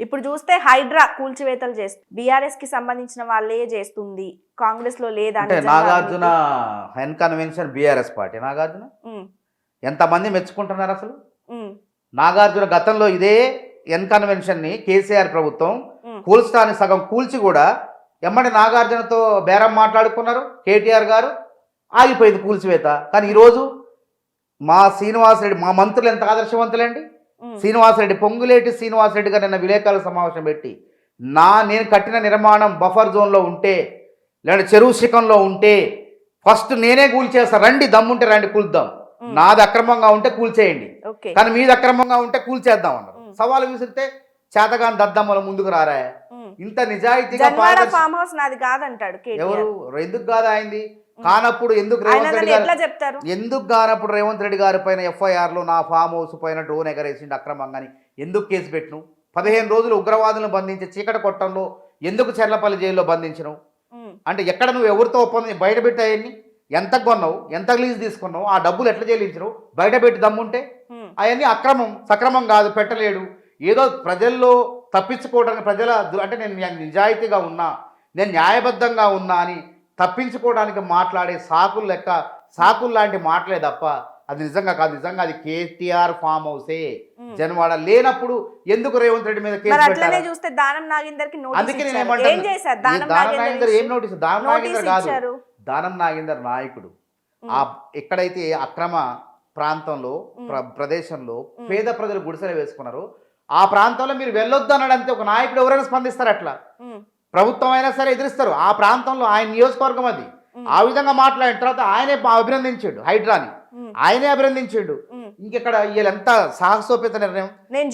ఇప్పుడు చూస్తే హైడ్రా కూల్చివేతలు చేస్తుంది బీఆర్ఎస్కి సంబంధించిన వాళ్ళే చేస్తుంది కాంగ్రెస్లో లేదా Nagarjuna N convention BRS party Nagarjuna? ఎంతమంది మెచ్చుకుంటున్నారు అసలు? నాగార్జున గతంలో ఇదే ఎన్ కన్వెన్షన్ని కేసీఆర్ ప్రభుత్వం ఉమ్, కూల్స్తాన్ని సగం కూల్చి కూడా ఎమ్మడి నాగార్జునతో బేరం మాట్లాడుకున్నారు కేటీఆర్ గారు. ఆగిపోయింది కూల్చివేత. కానీ ఈరోజు మా శ్రీనివాసరెడ్డి మా మంత్రులు ఎంత ఆదర్శవంతులండి? శ్రీనివాసరెడ్డి పొంగులేటి శ్రీనివాసరెడ్డి గారు నిన్న విలేకరుల సమావేశం పెట్టి నా నేను కట్టిన నిర్మాణం బఫర్ జోన్లో ఉంటే లేదా చెరువు శిఖంలో ఉంటే ఫస్ట్ నేనే కూల్చేస్తా రండి దమ్ముంటే రండి కూల్దాం నాది అక్రమంగా ఉంటే కూల్చేయండి. కానీ మీది అక్రమంగా ఉంటే కూల్చేద్దాం అన్నారు. సవాలు విసిరితే చేతగాని దద్దమ్మలు ముందుకు రారా. ఇంత నిజాయితీగా ఎవరు? ఎందుకు కాదా అయింది కానప్పుడు ఎందుకు రేవంత్ రెడ్డి గారు చెప్తారు? ఎందుకు కానప్పుడు రేవంత్ రెడ్డి గారి పైన ఎఫ్ఐఆర్లో నా ఫామ్ హౌస్ పైన డ్రోన్ ఎగరేసిండు అక్రమంగాని? ఎందుకు కేసు పెట్టిను పదిహేను రోజులు ఉగ్రవాదులను బంధించి చీకటి కొట్టంలో ఎందుకు చెర్లపల్లి జైల్లో బంధించినావు? ఉమ్, అంటే ఎక్కడ నువ్వు ఎవరితో ఒప్పందం బయట పెట్టాయన్ని? ఎంత కొన్నావు? ఎంత లీజ్ తీసుకున్నావు? ఆ డబ్బులు ఎట్లా చెల్లించినావు బయట పెట్టి దమ్ముంటే? అవన్నీ అక్రమం సక్రమం కాదు పెట్టలేడు. ఏదో ప్రజల్లో తప్పించుకోవడానికి ప్రజల అంటే నేను నిజాయితీగా ఉన్నా నేను న్యాయబద్ధంగా ఉన్నా అని తప్పించుకోవడానికి మాట్లాడే సాకులు లెక్క సాకులు లాంటి మాటలే తప్ప అది నిజంగా కాదు. నిజంగా అది కేటీఆర్ ఫామ్ హౌసే. జనవాడ లేనప్పుడు ఎందుకు రేవంత్ రెడ్డి మీద కేసు మరి అట్లనే పెట్టారు? చూస్తే దానం నాగేందర్కి నోటీస్ అందుకే నేను. ఏమంటాను? దానం నాగేందర్ ఏం నోటీస్ దానం నాగేందర్ కాదు. దానం నాగేందర్ నాయకుడు. ఆ ఎక్కడైతే అక్రమ ప్రాంతంలో ప్ర ప్రదేశంలో. పేద ప్రజలు గుడిసెలు వేసుకున్నారు ఆ ప్రాంతంలో మీరు వెళ్ళొద్దు అన్నాడంతే ఒక నాయకుడు ఎవరైనా స్పందిస్తారు అట్లా ప్రభుత్వం అయినా సరే ఎదిరిస్తారు. ఆ ప్రాంతంలో ఆయన నియోజకవర్గం అది. ఆ విధంగా మాట్లాడిన తర్వాత ఆయనే అభినందించాడు. హైడ్రాని. ఆయనే అభినందించాడు. ఇంకెక్కడ వీళ్ళెంత సాహసోపేత నిర్ణయం? నేను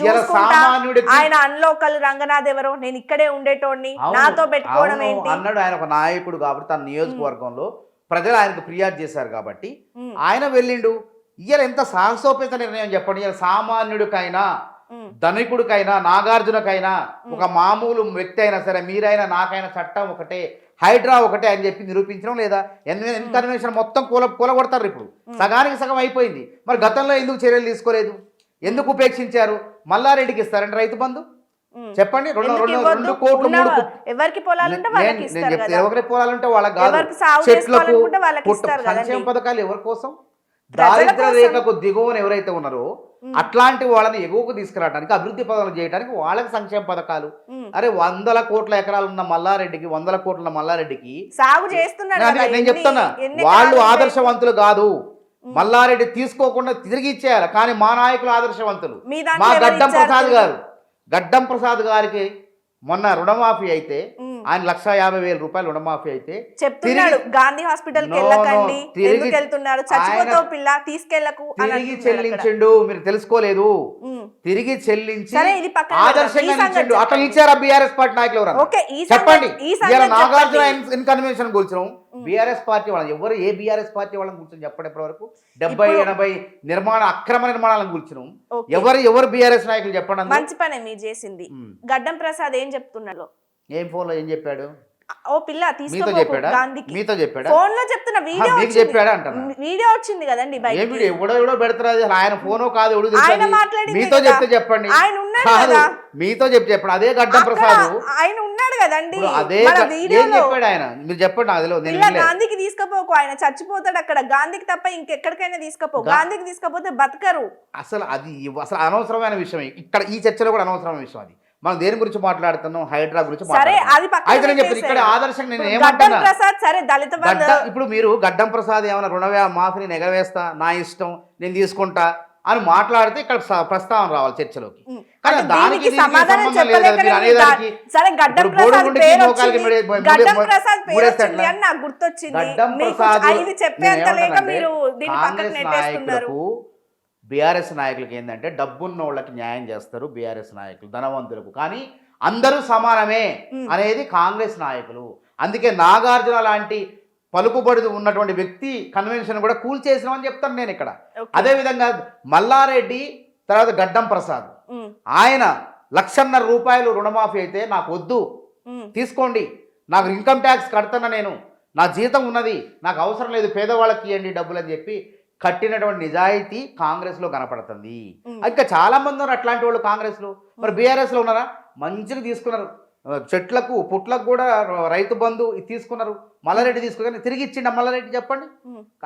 ఆయన అన్లోకల్ రంగనాథ్ ఎవరో నేను ఇక్కడే ఉండేటోడిని. నాతో పెట్టుకోవడం ఏంటి? అన్నాడు ఆయన ఒక నాయకుడు కాబట్టి తన నియోజకవర్గంలో ప్రజలు ఆయనకు ఫిర్యాదు చేశారు కాబట్టి ఆయన వెళ్ళిండు. ఇయ్యాల ఎంత సాహసోపేత నిర్ణయం చెప్పండి? ఇవాళ సామాన్యుడికైనా ధనికుడికైనా నాగార్జునకైనా ఒక మామూలు వ్యక్తి అయినా సరే మీరైనా నాకైనా చట్టం ఒకటే హైడ్రా ఒకటే అని చెప్పి నిరూపించడం లేదా? ఎన్ కన్వెన్షన్ మొత్తం కూల కూలగొడతారు ఇప్పుడు. సగానికి సగం అయిపోయింది. మరి గతంలో ఎందుకు చర్యలు తీసుకోలేదు? ఎందుకు ఉపేక్షించారు? మల్లారెడ్డికి ఇస్తారంటే రైతు బంధు. చెప్పండి. రెండు రెండు? రెండు కోట్లు మూడు ఎవరికి పొలాలు ఉంటే నేను వాళ్ళకి నేను ఇస్తారు చెప్తే కదా. ఎవరికి పోవాలంటే వాళ్ళకి కాదు. చెట్లకు సంక్షేమ పథకాలు ఎవరి కోసం? దారిద్ర. రేఖకు దిగువన ఎవరైతే ఉన్నారో అట్లాంటి వాళ్ళని ఎగువకు తీసుకురావడానికి అభివృద్ధి పథకాలు చేయడానికి వాళ్ళకి సంక్షేమ పథకాలు. అరే వందల కోట్ల ఎకరాలు ఉన్న మల్లారెడ్డికి వందల కోట్ల మల్లారెడ్డికి సాగు చేస్తున్నాడు నేను- చెప్తున్నా వాళ్ళు ఆదర్శవంతులు కాదు. మల్లారెడ్డి తీసుకోకుండా తిరిగి ఇచ్చేయాలి కానీ మా నాయకులు ఆదర్శవంతులు మీ గడ్డం? ప్రసాద్ గారు గడ్డం ప్రసాద్ గారికి మొన్న రుణమాఫీ అయితే. ఆయన లక్ష యాభై వేల రూపాయలు రుణమాఫీ అయితే చెప్తున్నాడు గాంధీ హాస్పిటల్ వెళ్తున్నారు పిల్ల తీసుకెళ్ళకు తిరిగి. చెల్లించిండు మీరు తెలుసుకోలేదు. తిరిగి చెల్లించి. ఆదర్శంగా నిలిచిండు అట్లా చెప్పండి. నిలిచారా బీఆర్ఎస్ పార్టీ నాయకులు చెప్పండి నాగార్జున. ఇన్కన్వెన్షన్ కూర్చున్నాం. బీఆర్ఎస్ పార్టీ వాళ్ళని ఎవరు ఏ బీఆర్ఎస్ పార్టీ వాళ్ళని కూర్చొని చెప్పండి ఇప్పటి వరకు డెబ్బై ఎనభై నిర్మాణ అక్రమ నిర్మాణాలను కూర్చున్నాం. ఎవరు ఎవరు బీఆర్ఎస్ నాయకులు చెప్పండి? మంచి పనే మీరు చేసింది. గడ్డం ప్రసాద్ ఏం చెప్తున్నాడు ఏం ఫోన్లో ఏం చెప్పాడు? ఓ పిల్ల మీతో తీసుకోపోకు చెప్పాడా? గాంధీకి. మీతో చెప్పాడా? ఫోన్లో చెప్తున్న వీడియో మీకు. చెప్పాడా అంటున్నా. వీడియో వచ్చింది కదండి ఏం బయట వీడు ఎవడో ఎవడో పెడతారు ఆయన ఫోనో కాదు ఎవడు ఆయన. మాట్లాడిందే మీతో. చెప్తే చెప్పండి. ఆయన ఉన్నాడు కాదు మీతో చెప్పి చెప్పండి. అదే గడ్డం ప్రసాద్. ఆయన ఉన్నాడు కదండి. అదే ఏం వీడియోలో చెప్పాడు ఆయన? మీరు చెప్పండి పిల్ల వినలేదు. గాంధీకి తీసుకపోకు ఆయన చచ్చిపోతాడు అక్కడ. గాంధీకి తప్ప ఇంకెక్కడికైనా తీసుకపో. గాంధీకి తీసుకపోతే బతకరు. అసలు అది అసలు అనవసరమైన విషయం ఇక్కడ ఈ చర్చలో కూడా అనవసరమైన విషయం అది. మనం దేని గురించి మాట్లాడుతున్నాం? హైడ్రా గురించి అయితే నేను చెప్తాను ఇక్కడ. ఆదర్శంగా నేను ఏమంటున్నా? ఇప్పుడు మీరు గడ్డం ప్రసాద్ ఏమైనా రుణవ్యా మాఫీని ఎగవేస్తా నా ఇష్టం నేను తీసుకుంటా అని మాట్లాడితే ఇక్కడ ప్రస్తావన రావాలి చర్చలోకి. కానీ అంటే దానికి గడ్డం ప్రసాద్ బీఆర్ఎస్ నాయకులకి ఏంటంటే డబ్బున్న వాళ్ళకి న్యాయం చేస్తారు బీఆర్ఎస్ నాయకులు ధనవంతులకు. కానీ అందరూ సమానమే. అనేది కాంగ్రెస్ నాయకులు. అందుకే నాగార్జున లాంటి పలుకుబడి ఉన్నటువంటి వ్యక్తి కన్వెన్షన్ కూడా కూల్చేసినామని చెప్తాను నేను ఇక్కడ. అదేవిధంగా మల్లారెడ్డి తర్వాత గడ్డం ప్రసాద్. ఆయన లక్షన్నర రూపాయలు రుణమాఫీ అయితే నాకు వద్దు. తీసుకోండి. నాకు ఇన్కమ్ ట్యాక్స్ కడుతున్నా నేను. నా జీతం ఉన్నది. నాకు అవసరం లేదు. పేదవాళ్ళకి ఇవ్వండి డబ్బులు అని చెప్పి కట్టినటువంటి నిజాయితీ కాంగ్రెస్లో కనపడుతుంది. ఇంకా చాలా మంది ఉన్నారు అట్లాంటి వాళ్ళు కాంగ్రెస్లో మరి బీఆర్ఎస్లో ఉన్నారా? మంచిగా తీసుకున్నారు. చెట్లకు పుట్లకు కూడా రైతు బంధు తీసుకున్నారు. మల్లారెడ్డి తీసుకున్నారు. తిరిగి ఇచ్చిండ మల్లారెడ్డి చెప్పండి.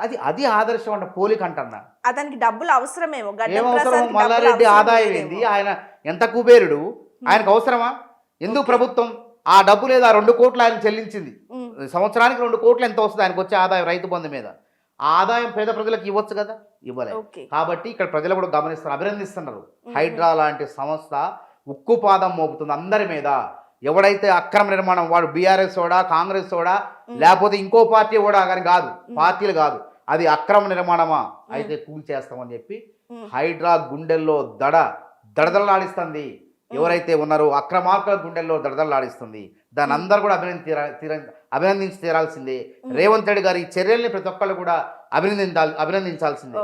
అది అది ఆదర్శం అంట పోలిక అంటున్నా. అతనికి డబ్బులు అవసరమేమో. గడ్డం ఏం అవసరం ప్రసాద్కి డబ్బులు మల్లారెడ్డి ఆదాయం. ఏంది? ఆయన ఎంత కుబేరుడు? ఆయనకు అవసరమా? ఎందుకు ప్రభుత్వం ఆ డబ్బు లేదా? ఆ రెండు కోట్లు ఆయన చెల్లించింది. సంవత్సరానికి రెండు కోట్లు ఎంత వస్తుంది? ఆయనకు వచ్చే ఆదాయం రైతు బంధు మీద. ఆదాయం పేద ప్రజలకు ఇవ్వచ్చు కదా? ఇవ్వలేదు కాబట్టి ఇక్కడ ప్రజలు కూడా గమనిస్తారు అభినందిస్తున్నారు. హైడ్రా లాంటి సంస్థ ఉక్కుపాదం మోపుతుంది అందరి మీద. ఎవడైతే అక్రమ నిర్మాణం వాడు బీఆర్ఎస్ ఓడా కాంగ్రెస్ ఓడా లేకపోతే ఇంకో పార్టీ కూడా కానీ కాదు పార్టీలు కాదు. అది అక్రమ నిర్మాణమా? అయితే కూల్ చేస్తామని చెప్పి. హైడ్రా గుండెల్లో దడ దడదడలాడిస్తుంది. ఎవరైతే ఉన్నారో అక్రమార్కుల గుండెల్లో దడదడలాడిస్తుంది. దాన్ని అందరూ కూడా అభినంది తీరా తీర అభినందించి తీరాల్సిందే. రేవంత్ రెడ్డి గారి చర్యల్ని ప్రతి ఒక్కళ్ళు కూడా అభినందించాలి అభినందించాల్సిందే.